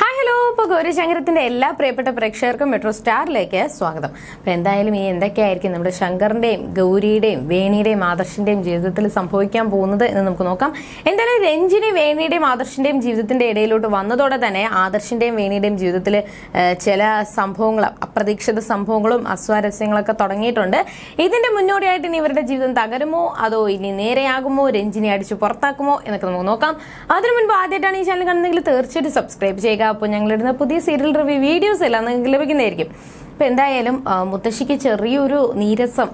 Hi hello ഇപ്പോൾ ഗൗരിശങ്കരത്തിന്റെ എല്ലാ പ്രിയപ്പെട്ട പ്രേക്ഷകർക്കും മെട്രോ സ്റ്റാറിലേക്ക് സ്വാഗതം. അപ്പോൾ എന്തായാലും ഈ എന്തൊക്കെയായിരിക്കും നമ്മുടെ ശങ്കറിന്റെയും ഗൗരിയുടെയും വേണിയുടെയും ആദർശിന്റെയും ജീവിതത്തിൽ സംഭവിക്കാൻ പോകുന്നത് എന്ന് നമുക്ക് നോക്കാം. എന്തായാലും രഞ്ജിനി വേണിയുടെയും ആദർശിന്റെയും ജീവിതത്തിന്റെ ഇടയിലോട്ട് വന്നതോടെ തന്നെ ആദർശിന്റെയും വേണിയുടെയും ജീവിതത്തിൽ ചില സംഭവങ്ങൾ അപ്രതീക്ഷിത സംഭവങ്ങളും അസ്വാരസ്യങ്ങളൊക്കെ തുടങ്ങിയിട്ടുണ്ട്. ഇതിന്റെ മുന്നോടിയായിട്ട് ഇനി ഇവരുടെ ജീവിതം തകരുമോ? അതോ ഇനി നേരെയാകുമോ? രഞ്ജിനി അടിച്ച് പുറത്താക്കുമോ? എന്നൊക്കെ നമുക്ക് നോക്കാം. അതിനു മുൻപ് ആദ്യമായിട്ടാണ് ഈ ചാനൽ കാണുന്നതെങ്കിൽ തീർച്ചയായിട്ടും സബ്സ്ക്രൈബ് ചെയ്യുക. അപ്പോൾ ഞങ്ങളിടുന്ന പുതിയ സീരിയൽ റിവ്യൂ വീഡിയോസ് എല്ലാം നിങ്ങൾക്ക് ലഭിക്കുന്നതായിരിക്കും. അപ്പോൾ എന്തായാലും മുത്തശ്ശിക്ക് ചെറിയൊരു നീരസം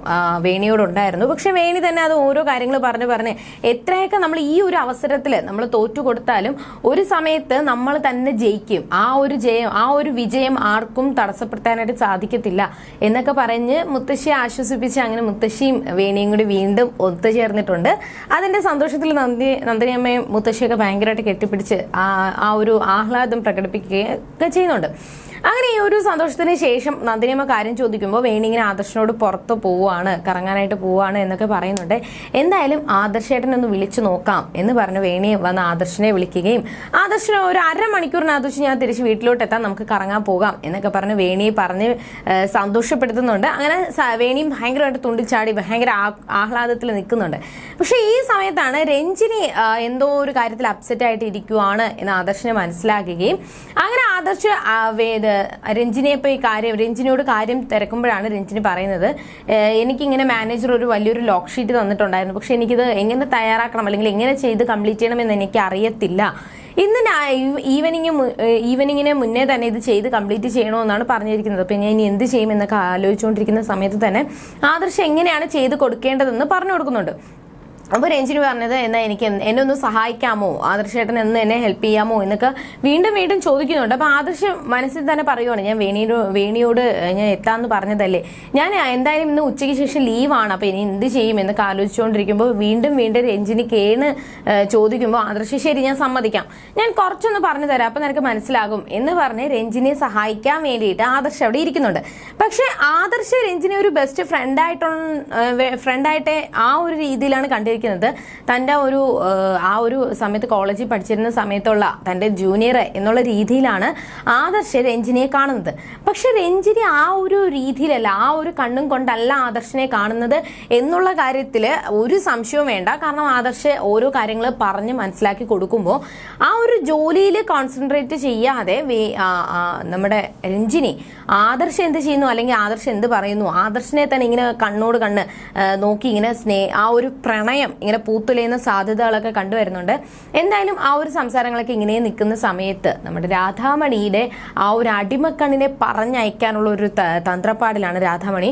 വേണിയോടുണ്ടായിരുന്നു. പക്ഷെ വേണി തന്നെ അത് ഓരോ കാര്യങ്ങൾ പറഞ്ഞ് പറഞ്ഞ് എത്രയൊക്കെ നമ്മൾ ഈ ഒരു അവസരത്തിൽ നമ്മൾ തോറ്റു കൊടുത്താലും ഒരു സമയത്ത് നമ്മൾ തന്നെ ജയിക്കും. ആ ഒരു ജയം ആ ഒരു വിജയം ആർക്കും തടസ്സപ്പെടുത്താനായിട്ട് സാധിക്കത്തില്ല എന്നൊക്കെ പറഞ്ഞ് മുത്തശ്ശിയെ ആശ്വസിപ്പിച്ച് അങ്ങനെ മുത്തശ്ശിയും വേണിയും കൂടി വീണ്ടും ഒത്തുചേർന്നിട്ടുണ്ട്. അതിന്റെ സന്തോഷത്തിൽ നന്ദി നന്ദിനിയമ്മയും മുത്തശ്ശിയൊക്കെ ഭയങ്കരമായിട്ട് കെട്ടിപ്പിടിച്ച് ആ ആ ഒരു ആഹ്ലാദം പ്രകടിപ്പിക്കുകയൊക്കെ ചെയ്യുന്നുണ്ട്. അങ്ങനെ ഈ ഒരു സന്തോഷത്തിന് ശേഷം നന്ദിനിയമ്മ കാര്യം ചോദിക്കുമ്പോൾ വേണി ഇങ്ങനെ ആദർശനോട് പുറത്ത് പോവാണ് കറങ്ങാനായിട്ട് പോവാണ് എന്നൊക്കെ പറയുന്നുണ്ട്. എന്തായാലും ആദർശേട്ടനെ ഒന്ന് വിളിച്ചു നോക്കാം എന്ന് പറഞ്ഞ് വേണി വന്ന് ആദർശനെ വിളിക്കുകയും ആദർശനെ ഒരു അരമണിക്കൂറിനകത്ത് ഞാൻ തിരിച്ച് വീട്ടിലോട്ട് എത്താൻ നമുക്ക് കറങ്ങാൻ പോകാം എന്നൊക്കെ പറഞ്ഞ് വേണിയെ പറഞ്ഞ് സന്തോഷപ്പെടുത്തുന്നുണ്ട്. അങ്ങനെ വേണിയും ഭയങ്കരമായിട്ട് തുണ്ടിച്ചാടി ഭയങ്കര ആഹ്ലാദത്തിൽ നിൽക്കുന്നുണ്ട്. പക്ഷേ ഈ സമയത്താണ് രഞ്ജിനി എന്തോ ഒരു കാര്യത്തിൽ അപ്സെറ്റ് ആയിട്ട് ഇരിക്കുവാണ് എന്ന് ആദർശനെ മനസ്സിലാക്കുകയും അങ്ങനെ ആദർശ് ആവേദ ഇപ്പോൾ ഈ കാര്യം രഞ്ജിനോട് കാര്യം തിരക്കുമ്പോഴാണ് രഞ്ജിനി പറയുന്നത്. "ഏഹ്, എനിക്കിങ്ങനെ മാനേജർ ഒരു വലിയൊരു ലോക്ക് ഷീറ്റ് തന്നിട്ടുണ്ടായിരുന്നു. പക്ഷെ എനിക്കിത് എങ്ങനെ തയ്യാറാക്കണം അല്ലെങ്കിൽ എങ്ങനെ ചെയ്ത് കംപ്ലീറ്റ് ചെയ്യണമെന്ന് എനിക്ക് അറിയത്തില്ല ഇന്ന് ഈവനിങ് ഈവനിങ്ങിന് മുന്നേ തന്നെ ഇത് ചെയ്ത് കംപ്ലീറ്റ് ചെയ്യണമെന്നാണ് പറഞ്ഞിരിക്കുന്നത്. അപ്പം ഞാൻ ഇനി എന്ത് ചെയ്യുമെന്നൊക്കെ ആലോചിച്ചുകൊണ്ടിരിക്കുന്ന സമയത്ത് തന്നെ ആദർശ് എങ്ങനെയാണ് ചെയ്ത് കൊടുക്കേണ്ടതെന്ന് പറഞ്ഞു കൊടുക്കുന്നുണ്ട്. അപ്പോൾ രഞ്ജിനി പറഞ്ഞത് എന്നാൽ എനിക്ക് എന്നെ ഒന്ന് സഹായിക്കാമോ? ആദർശേട്ടൻ എന്ന് എന്നെ ഹെൽപ്പ് ചെയ്യാമോ? എന്നൊക്കെ വീണ്ടും വീണ്ടും ചോദിക്കുന്നുണ്ട്. അപ്പോൾ ആദർശ് മനസ്സിൽ തന്നെ പറയുവാണ് ഞാൻ വേണിയോട് വേണിയോട് ഞാൻ എത്താമെന്ന് പറഞ്ഞതല്ലേ. ഞാൻ എന്തായാലും ഇന്ന് ഉച്ചയ്ക്ക് ശേഷം ലീവാണ് അപ്പോൾ ഇനി എന്ത് ചെയ്യും? എന്നൊക്കെ ആലോചിച്ചുകൊണ്ടിരിക്കുമ്പോൾ വീണ്ടും വീണ്ടും രഞ്ജിനി കേണ് ചോദിക്കുമ്പോൾ ആദർശ് ശരി ഞാൻ സമ്മതിക്കാം. ഞാൻ കുറച്ചൊന്ന് പറഞ്ഞു തരാം. അപ്പോൾ നിനക്ക് മനസ്സിലാകും. എന്ന് പറഞ്ഞ് രഞ്ജിനിയെ സഹായിക്കാൻ വേണ്ടിയിട്ട് ആദർശ് അവിടെ ഇരിക്കുന്നുണ്ട്. പക്ഷേ ആദർശ് രഞ്ജിനി ഒരു ബെസ്റ്റ് ഫ്രണ്ടായിട്ടുള്ള ഫ്രണ്ടായിട്ടേ ആ ഒരു രീതിയിലാണ് കണ്ടിരിക്കുന്നത്. തന്റെ ഒരു ആ, ഒരു സമയത്ത് കോളേജിൽ പഠിച്ചിരുന്ന സമയത്തുള്ള തന്റെ ജൂനിയർ എന്നുള്ള രീതിയിലാണ് ആദർശ് രഞ്ജിനിയെ കാണുന്നത്. പക്ഷെ രഞ്ജിനി ആ ഒരു രീതിയിലല്ല ആ ഒരു കണ്ണും കൊണ്ടല്ല ആദർശിനെ കാണുന്നത് എന്നുള്ള കാര്യത്തിൽ ഒരു സംശയവും വേണ്ട. കാരണം ആദർശ് ഓരോ കാര്യങ്ങൾ പറഞ്ഞ് മനസ്സിലാക്കി കൊടുക്കുമ്പോൾ ആ ഒരു ജോലിയിൽ കോൺസെൻട്രേറ്റ് ചെയ്യാതെ നമ്മുടെ രഞ്ജിനി ആദർശ് എന്ത് ചെയ്യുന്നു? അല്ലെങ്കിൽ ആദർശ് എന്ത് പറയുന്നു? ആദർശിനെ തന്നെ ഇങ്ങനെ കണ്ണോട് കണ്ണ് നോക്കി ഇങ്ങനെ സ്നേ ആ ഒരു പ്രണയം ഇങ്ങനെ പൂത്തുലയുന്ന സാധ്യതകളൊക്കെ കണ്ടുവരുന്നുണ്ട്. എന്തായാലും ആ ഒരു സംസാരങ്ങളൊക്കെ ഇങ്ങനെ നിൽക്കുന്ന സമയത്ത് നമ്മുടെ രാധാമണിയുടെ ആ ഒരു അടിമക്കണ്ണിനെ പറഞ്ഞയക്കാനുള്ള ഒരു തന്ത്രപ്പാടിലാണ് രാധാമണി.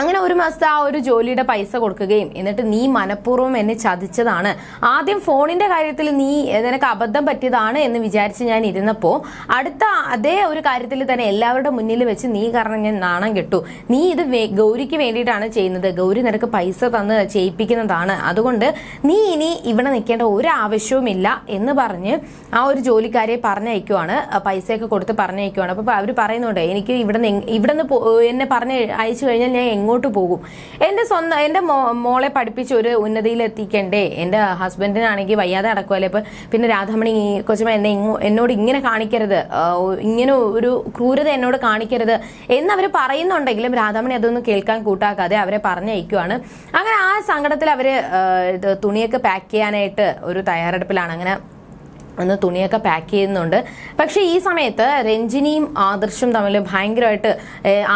അങ്ങനെ ഒരു മാസത്തെ ആ ഒരു ജോലിയുടെ പൈസ കൊടുക്കുകയും എന്നിട്ട് നീ മനഃപൂർവം എന്നെ ചതിച്ചതാണ്. ആദ്യം ഫോണിന്റെ കാര്യത്തിൽ നീ നിനക്ക് അബദ്ധം പറ്റിയതാണ് എന്ന് വിചാരിച്ച് ഞാൻ ഇരുന്നപ്പോൾ അടുത്ത അതേ ഒരു കാര്യത്തിൽ തന്നെ എല്ലാവരുടെ മുന്നിൽ വെച്ച് നീ കാരണം ഞാൻ നാണം കെട്ടു. നീ ഇത് ഗൗരിക്ക് വേണ്ടിയിട്ടാണ് ചെയ്യുന്നത്. ഗൗരി നിനക്ക് പൈസ തന്ന് ചെയ്യിപ്പിക്കുന്നതാണ്. അതുകൊണ്ട് നീ ഇനി ഇവിടെ നിൽക്കേണ്ട ഒരു ആവശ്യവുമില്ല എന്ന് പറഞ്ഞ് ആ ഒരു ജോലിക്കാരെ പറഞ്ഞയക്കുവാണ്. പൈസയൊക്കെ കൊടുത്ത് പറഞ്ഞയക്കുവാണ്. അപ്പോൾ അവർ പറയുന്നുണ്ട് എനിക്ക് ഇവിടെ ഇവിടെ നിന്ന് എന്നെ പറഞ്ഞ് അയച്ചു കഴിഞ്ഞാൽ ഞാൻ എങ്ങോട്ട് പോകും. എന്റെ സ്വന്തം എന്റെ മോളെ പഠിപ്പിച്ച് ഒരു ഉന്നതിയിൽ എത്തിക്കണ്ടേ എന്റെ ഹസ്ബൻഡിനാണെങ്കിൽ വയ്യാതെ നടക്കുമല്ലേ ഇപ്പം പിന്നെ രാധാമണി കൊച്ചമ്മ എന്നെ എന്നോട് ഇങ്ങനെ കാണിക്കരുത്. ഇങ്ങനെ ഒരു ക്രൂരത എന്നോട് കാണിക്കരുത് എന്ന് അവർ പറയുന്നുണ്ടെങ്കിലും രാധാമണി അതൊന്നും കേൾക്കാൻ കൂട്ടാക്കാതെ അവരെ പറഞ്ഞയക്കുവാണ്. അങ്ങനെ ആ സങ്കടത്തിൽ അവർ തുണിയൊക്കെ പാക്ക് ചെയ്യാനായിട്ട് ഒരു തയ്യാറെടുപ്പിലാണ്. അങ്ങനെ അന്ന് തുണിയൊക്കെ പാക്ക് ചെയ്യുന്നുണ്ട്. പക്ഷേ ഈ സമയത്ത് രഞ്ജിനിയും ആദർശും തമ്മിൽ ഭയങ്കരമായിട്ട്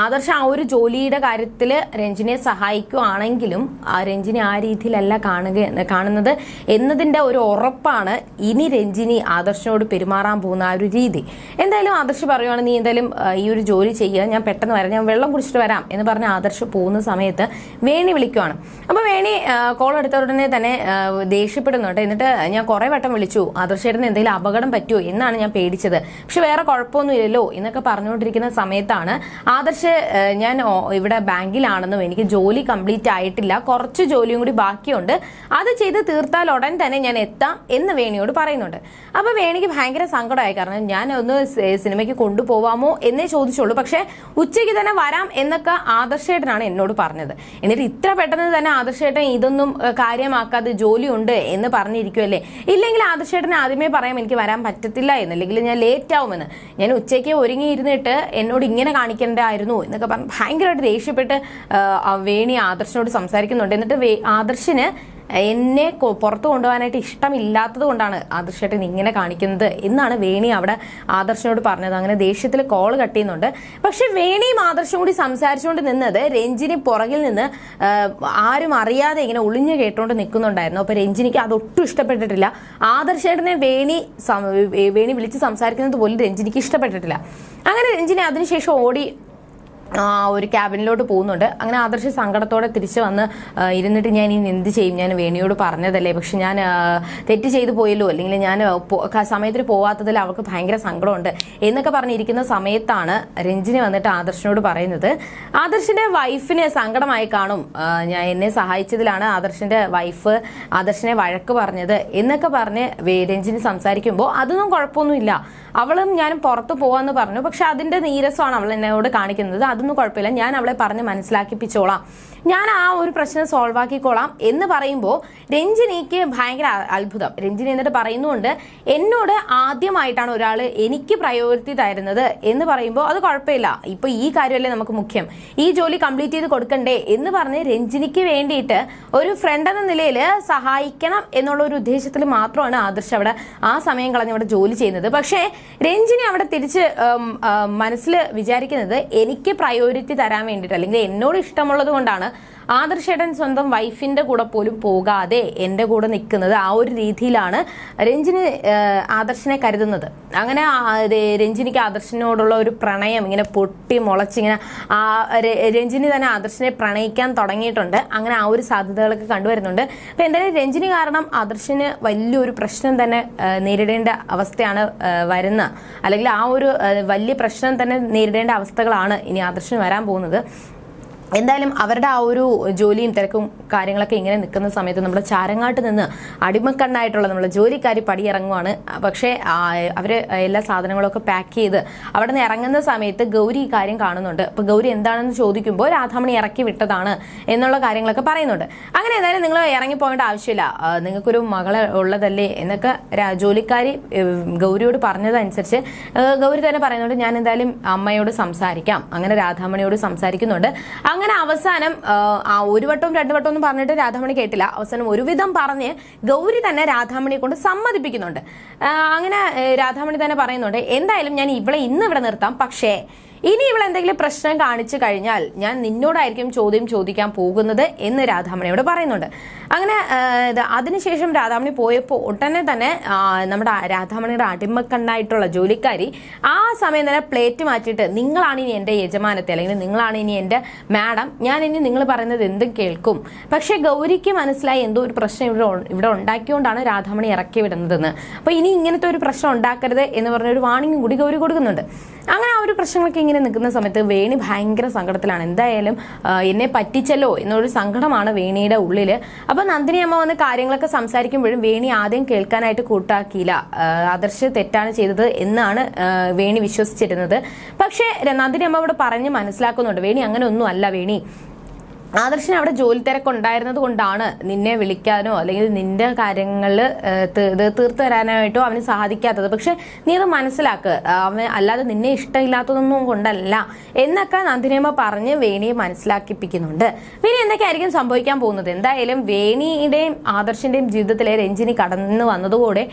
ആദർശ് ആ ഒരു ജോലിയുടെ കാര്യത്തിൽ രഞ്ജിനിയെ സഹായിക്കുവാണെങ്കിലും ആ രഞ്ജിനി ആ രീതിയിലല്ല കാണുക കാണുന്നത് എന്നതിന്റെ ഒരു ഉറപ്പാണ് ഇനി രഞ്ജിനി ആദർശിനോട് പെരുമാറാൻ പോകുന്ന ആ ഒരു രീതി. എന്തായാലും ആദർശ് പറയുവാണ് നീ എന്തായാലും ഈ ഒരു ജോലി ചെയ്യുക. ഞാൻ പെട്ടെന്ന് വരാം. ഞാൻ വെള്ളം കുടിച്ചിട്ട് വരാം. എന്ന് പറഞ്ഞ് ആദർശ് പോകുന്ന സമയത്ത് വേണി വിളിക്കുവാണ്. അപ്പോൾ വേണി കോൾ എടുത്ത ഉടനെ തന്നെ ദേഷ്യപ്പെടുന്നുണ്ട്. എന്നിട്ട് ഞാൻ കുറേ വട്ടം വിളിച്ചു. ആദർശേട്ടന് എന്തെങ്കിലും അപകടം പറ്റുമോ എന്നാണ് ഞാൻ പേടിച്ചത്. പക്ഷെ വേറെ കുഴപ്പമൊന്നും ഇല്ലല്ലോ എന്നൊക്കെ പറഞ്ഞുകൊണ്ടിരിക്കുന്ന സമയത്താണ് ആദർശ് ഞാൻ ഇവിടെ ബാങ്കിലാണെന്നും എനിക്ക് ജോലി കംപ്ലീറ്റ് ആയിട്ടില്ല. കുറച്ച് ജോലിയും കൂടി ബാക്കിയുണ്ട്. അത് ചെയ്ത് തീർത്താൽ ഉടൻ തന്നെ ഞാൻ എത്താം എന്ന് വേണിയോട് പറയുന്നുണ്ട്. അപ്പോൾ വേണിക്ക് ഭയങ്കര സങ്കടമായി. കാരണം ഞാൻ ഒന്ന് സിനിമയ്ക്ക് കൊണ്ടുപോവാമോ എന്നേ ചോദിച്ചുള്ളൂ. പക്ഷേ ഉച്ചയ്ക്ക് തന്നെ വരാം എന്നൊക്കെ ആദർശേട്ടനാണ് എന്നോട് പറഞ്ഞത്. എന്നിട്ട് ഇത്ര പെട്ടെന്ന് തന്നെ ആദർശേട്ടൻ ഇതൊന്നും കാര്യമാക്കാതെ ജോലിയുണ്ട് എന്ന് പറഞ്ഞിരിക്കുമല്ലേ ഇല്ലെങ്കിൽ ആദർശേട്ടൻ ആദ്യമേ പറയാം എനിക്ക് വരാൻ പറ്റത്തില്ല എന്ന്. അല്ലെങ്കിൽ ഞാൻ ലേറ്റ് ആവുമെന്ന്. ഞാൻ ഉച്ചയ്ക്ക് ഒരുങ്ങി ഇരുന്നിട്ട് എന്നോട് ഇങ്ങനെ കാണിക്കേണ്ടായിരുന്നു എന്നൊക്കെ പറഞ്ഞ് ഭയങ്കരമായിട്ട് ദേഷ്യപ്പെട്ട് വേണി ആദർശനോട് സംസാരിക്കുന്നുണ്ട്. എന്നിട്ട് ആദർശിന് എന്നെ പുറത്തു കൊണ്ടുപോകാനായിട്ട് ഇഷ്ടമില്ലാത്തത് കൊണ്ടാണ് ആദർശേട്ടൻ ഇങ്ങനെ കാണിക്കുന്നത് എന്നാണ് വേണി അവിടെ ആദർശനോട് പറഞ്ഞത്. അങ്ങനെ ദേഷ്യത്തിൽ കോൾ കട്ട് ചെയ്യുന്നുണ്ട്. പക്ഷെ വേണിയും ആദർശം കൂടി സംസാരിച്ചുകൊണ്ട് നിന്നത് രഞ്ജിനി പുറകിൽ നിന്ന് ആരും അറിയാതെ ഇങ്ങനെ ഒളിഞ്ഞു കേട്ടോണ്ട് നിൽക്കുന്നുണ്ടായിരുന്നു അപ്പൊ രഞ്ജിനിക്ക് അതൊട്ടും ഇഷ്ടപ്പെട്ടിട്ടില്ല. ആദർശേട്ടനെ വേണി വേണി വിളിച്ച് സംസാരിക്കുന്നത് പോലും രഞ്ജിനിക്ക് ഇഷ്ടപ്പെട്ടിട്ടില്ല. അങ്ങനെ രഞ്ജിനി അതിനുശേഷം ഓടി ഒരു ക്യാബിനിലോട്ട് പോകുന്നുണ്ട്. അങ്ങനെ ആദർശ സങ്കടത്തോടെ തിരിച്ചു വന്ന് ഇരുന്നിട്ട് ഞാൻ ഇനി എന്ത് ചെയ്യും? ഞാൻ വേണിയോട് പറഞ്ഞതല്ലേ? പക്ഷെ ഞാൻ തെറ്റ് ചെയ്തു പോയല്ലോ. അല്ലെങ്കിൽ ഞാൻ സമയത്തിന് പോവാത്തതിൽ അവൾക്ക് ഭയങ്കര സങ്കടമുണ്ട്. എന്നൊക്കെ പറഞ്ഞിരിക്കുന്ന സമയത്താണ് രഞ്ജിനി വന്നിട്ട് ആദർശിനോട് പറയുന്നത്. ആദർശിന്റെ വൈഫിനെ സങ്കടമായി കാണും. ഞാൻ എന്നെ സഹായിച്ചതിലാണ് ആദർശിന്റെ വൈഫ് ആദർശിനെ വഴക്ക് പറഞ്ഞത് എന്നൊക്കെ പറഞ്ഞ് രഞ്ജിനി സംസാരിക്കുമ്പോൾ അതൊന്നും കുഴപ്പമൊന്നുമില്ല. അവളും ഞാനും പുറത്ത് പോവാന്ന് പറഞ്ഞു. പക്ഷെ അതിന്റെ നീരസമാണ് അവൾ എന്നോട് കാണിക്കുന്നത്. അതൊന്നും കുഴപ്പമില്ല. ഞാൻ അവളെ പറഞ്ഞ് മനസ്സിലാക്കിപ്പിച്ചോളാം. ഞാൻ ആ ഒരു പ്രശ്നം സോൾവ് ആക്കിക്കോളാം എന്ന് പറയുമ്പോൾ രഞ്ജിനിക്ക് ഭയങ്കര അത്ഭുതം. രഞ്ജിനി എന്നിട്ട് പറയുന്നുണ്ട് എന്നോട് ആദ്യമായിട്ടാണ് ഒരാൾ എനിക്ക് പ്രയോറിറ്റി തരുന്നത് എന്ന് പറയുമ്പോൾ അത് കുഴപ്പമില്ല. ഇപ്പൊ ഈ കാര്യമല്ലേ നമുക്ക് മുഖ്യം. ഈ ജോലി കംപ്ലീറ്റ് ചെയ്ത് കൊടുക്കണ്ടേ? എന്ന് പറഞ്ഞ് രഞ്ജിനിക്ക് വേണ്ടിയിട്ട് ഒരു ഫ്രണ്ട് എന്ന നിലയിൽ സഹായിക്കണം എന്നുള്ള ഒരു ഉദ്ദേശത്തിൽ മാത്രമാണ് ആദർശ് അവിടെ ആ സമയം കളഞ്ഞ് അവിടെ ജോലി ചെയ്യുന്നത്. പക്ഷേ രഞ്ജിനി അവിടെ തിരിച്ച് മനസ്സിൽ വിചാരിക്കുന്നത് എനിക്ക് പ്രയോറിറ്റി തരാൻ വേണ്ടിയിട്ട് അല്ലെങ്കിൽ എന്നോട് ഇഷ്ടമുള്ളത് കൊണ്ടാണ്. ആദർശേട്ടൻ സ്വന്തം വൈഫിന്റെ കൂടെ പോലും പോകാതെ എന്റെ കൂടെ നിൽക്കുന്നത് ആ ഒരു രീതിയിലാണ് രഞ്ജിനി ആദർശനെ കരുതുന്നത്. അങ്ങനെ രഞ്ജിനിക്ക് ആദർശനോടുള്ള ഒരു പ്രണയം ഇങ്ങനെ പൊട്ടി മുളച്ചിങ്ങനെ ആ രഞ്ജിനി തന്നെ ആദർശനെ പ്രണയിക്കാൻ തുടങ്ങിയിട്ടുണ്ട്. അങ്ങനെ ആ ഒരു സാധ്യതകളൊക്കെ കണ്ടുവരുന്നുണ്ട്. അപ്പം എന്തായാലും രഞ്ജിനി കാരണം ആദർശിന് വലിയൊരു പ്രശ്നം തന്നെ നേരിടേണ്ട അവസ്ഥയാണ് വരുന്ന. അല്ലെങ്കിൽ ആ ഒരു വലിയ പ്രശ്നം തന്നെ നേരിടേണ്ട അവസ്ഥകളാണ് ഇനി ആദർശിന് വരാൻ പോകുന്നത്. എന്തായാലും അവരുടെ ആ ഒരു ജോലിയും തിരക്കും കാര്യങ്ങളൊക്കെ ഇങ്ങനെ നിൽക്കുന്ന സമയത്ത് നമ്മൾ ചാരങ്ങാട്ട് നിന്ന് അടിമക്കണ്ണായിട്ടുള്ള നമ്മൾ ജോലിക്കാരി പടിയിറങ്ങുവാണ്. പക്ഷേ അവർ എല്ലാ സാധനങ്ങളൊക്കെ പാക്ക് ചെയ്ത് അവിടെ നിന്ന് ഇറങ്ങുന്ന സമയത്ത് ഗൗരി ഈ കാര്യം കാണുന്നുണ്ട്. അപ്പോൾ ഗൗരി എന്താണെന്ന് ചോദിക്കുമ്പോൾ രാധാമണി ഇറക്കി വിട്ടതാണ് എന്നുള്ള കാര്യങ്ങളൊക്കെ പറയുന്നുണ്ട്. അങ്ങനെ എന്തായാലും നിങ്ങൾ ഇറങ്ങി പോകേണ്ട ആവശ്യമില്ല. നിങ്ങൾക്കൊരു മകളെ ഉള്ളതല്ലേ എന്നൊക്കെ ജോലിക്കാർ ഗൗരിയോട് പറഞ്ഞതനുസരിച്ച് ഗൗരി തന്നെ പറയുന്നുണ്ട് ഞാൻ എന്തായാലും അമ്മയോട് സംസാരിക്കാം. അങ്ങനെ രാധാമണിയോട് സംസാരിക്കുന്നുണ്ട്. അങ്ങനെ അവസാനം ആ, ഒരു വട്ടവും രണ്ടു വട്ടവും ഒന്നും പറഞ്ഞിട്ട് രാധാമണി കേട്ടില്ല. അവസാനം ഒരുവിധം പറഞ്ഞ് ഗൗരി തന്നെ രാധാമണിയെ കൊണ്ട് സമ്മതിപ്പിക്കുന്നുണ്ട്. അങ്ങനെ രാധാമണി തന്നെ പറയുന്നുണ്ട് എന്തായാലും ഞാൻ ഇവളെ ഇന്ന് ഇവിടെ നിർത്താം. പക്ഷേ ഇനി ഇവൾ എന്തെങ്കിലും പ്രശ്നം കാണിച്ചു കഴിഞ്ഞാൽ ഞാൻ നിന്നോടായിരിക്കും ചോദ്യം ചോദിക്കാൻ പോകുന്നത് എന്ന് രാധാമണിയോട് പറയുന്നുണ്ട്. അങ്ങനെ അതിനുശേഷം രാധാമണി പോയപ്പോൾ ഉടനെ തന്നെ നമ്മുടെ രാധാമണിയുടെ അടിമക്കണ്ണായിട്ടുള്ള ജോലിക്കാരി ആ സമയം തന്നെ പ്ലേറ്റ് മാറ്റിയിട്ട് നിങ്ങളാണ് ഇനി എന്റെ യജമാനത്തെ അല്ലെങ്കിൽ നിങ്ങളാണ് ഇനി എന്റെ മാഡം ഞാൻ ഇനി നിങ്ങൾ പറയുന്നത് എന്തും കേൾക്കും. പക്ഷേ ഗൗരിക്ക് മനസ്സിലായി എന്തോ ഒരു പ്രശ്നം ഇവിടെ ഇവിടെ ഉണ്ടാക്കിയോണ്ടാണ് രാധാമണി ഇറക്കി വിടുന്നതെന്ന്. അപ്പോൾ ഇനി ഇങ്ങനത്തെ ഒരു പ്രശ്നം ഉണ്ടാക്കരുത് എന്ന് പറഞ്ഞ ഒരു വാണിംഗ് കൂടി ഗൗരി കൊടുക്കുന്നുണ്ട്. അങ്ങനെ ആ ഒരു പ്രശ്നങ്ങളൊക്കെ ഇങ്ങനെ നിൽക്കുന്ന സമയത്ത് വേണി ഭയങ്കര സങ്കടത്തിലാണ്. എന്തായാലും എന്നെ പറ്റിച്ചല്ലോ എന്നൊരു സങ്കടമാണ് വേണിയുടെ ഉള്ളിൽ അപ്പോൾ നന്ദിനി അമ്മ വന്ന് കാര്യങ്ങളൊക്കെ സംസാരിക്കുമ്പോഴും വേണി ആദ്യം കേൾക്കാനായിട്ട് കൂട്ടാക്കിയില്ല. ആദർശ് തെറ്റാണ് ചെയ്തത് എന്നാണ് വേണി വിശ്വസിച്ചിരുന്നത്. പക്ഷേ നന്ദിനി അമ്മ ഇവിടെ പറഞ്ഞ് മനസ്സിലാക്കുന്നുണ്ട്. വേണി അങ്ങനെ ഒന്നും അല്ല വേണി. ആദർശന് അവിടെ ജോലി തിരക്കുണ്ടായിരുന്നത് കൊണ്ടാണ് നിന്നെ വിളിക്കാനോ അല്ലെങ്കിൽ നിന്റെ കാര്യങ്ങൾ തീർത്തു തരാനായിട്ടോ അവന് സാധിക്കാത്തത്. പക്ഷെ നീ അത് മനസ്സിലാക്ക്. അവൻ അല്ലാതെ നിന്നെ ഇഷ്ടമില്ലാത്തതൊന്നും കൊണ്ടല്ല എന്നൊക്കെ നന്ദിനിയമ്മ പറഞ്ഞ് വേണിയെ മനസ്സിലാക്കിപ്പിക്കുന്നുണ്ട്. വേണി എന്തൊക്കെയായിരിക്കും സംഭവിക്കാൻ പോകുന്നത്? എന്തായാലും വേണിയുടെയും ആദർശന്റെയും ജീവിതത്തിലെ രഞ്ജിനി കടന്നു വന്നതോടെ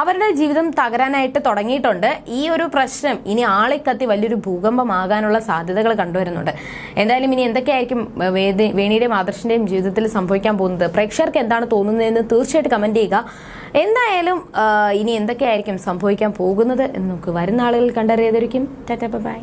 അവരുടെ ജീവിതം തകരാനായിട്ട് തുടങ്ങിയിട്ടുണ്ട്. ഈ ഒരു പ്രശ്നം ഇനി ആളിക്കത്തി വലിയൊരു ഭൂകമ്പമാകാനുള്ള സാധ്യതകൾ കണ്ടുവരുന്നുണ്ട്. എന്തായാലും ഇനി എന്തൊക്കെയായിരിക്കും വേണിയുടെയും ആദർശിന്റെയും ജീവിതത്തിൽ സംഭവിക്കാൻ പോകുന്നത്? പ്രേക്ഷകർക്ക് എന്താണ് തോന്നുന്നതെന്ന് തീർച്ചയായിട്ടും കമന്റ് ചെയ്യുക. എന്തായാലും ഇനി എന്തൊക്കെയായിരിക്കും സംഭവിക്കാൻ പോകുന്നത് എന്ന് നമുക്ക് വരുന്ന ആളുകൾ കണ്ടറിയാതിരിക്കും. ടാറ്റ ബൈ.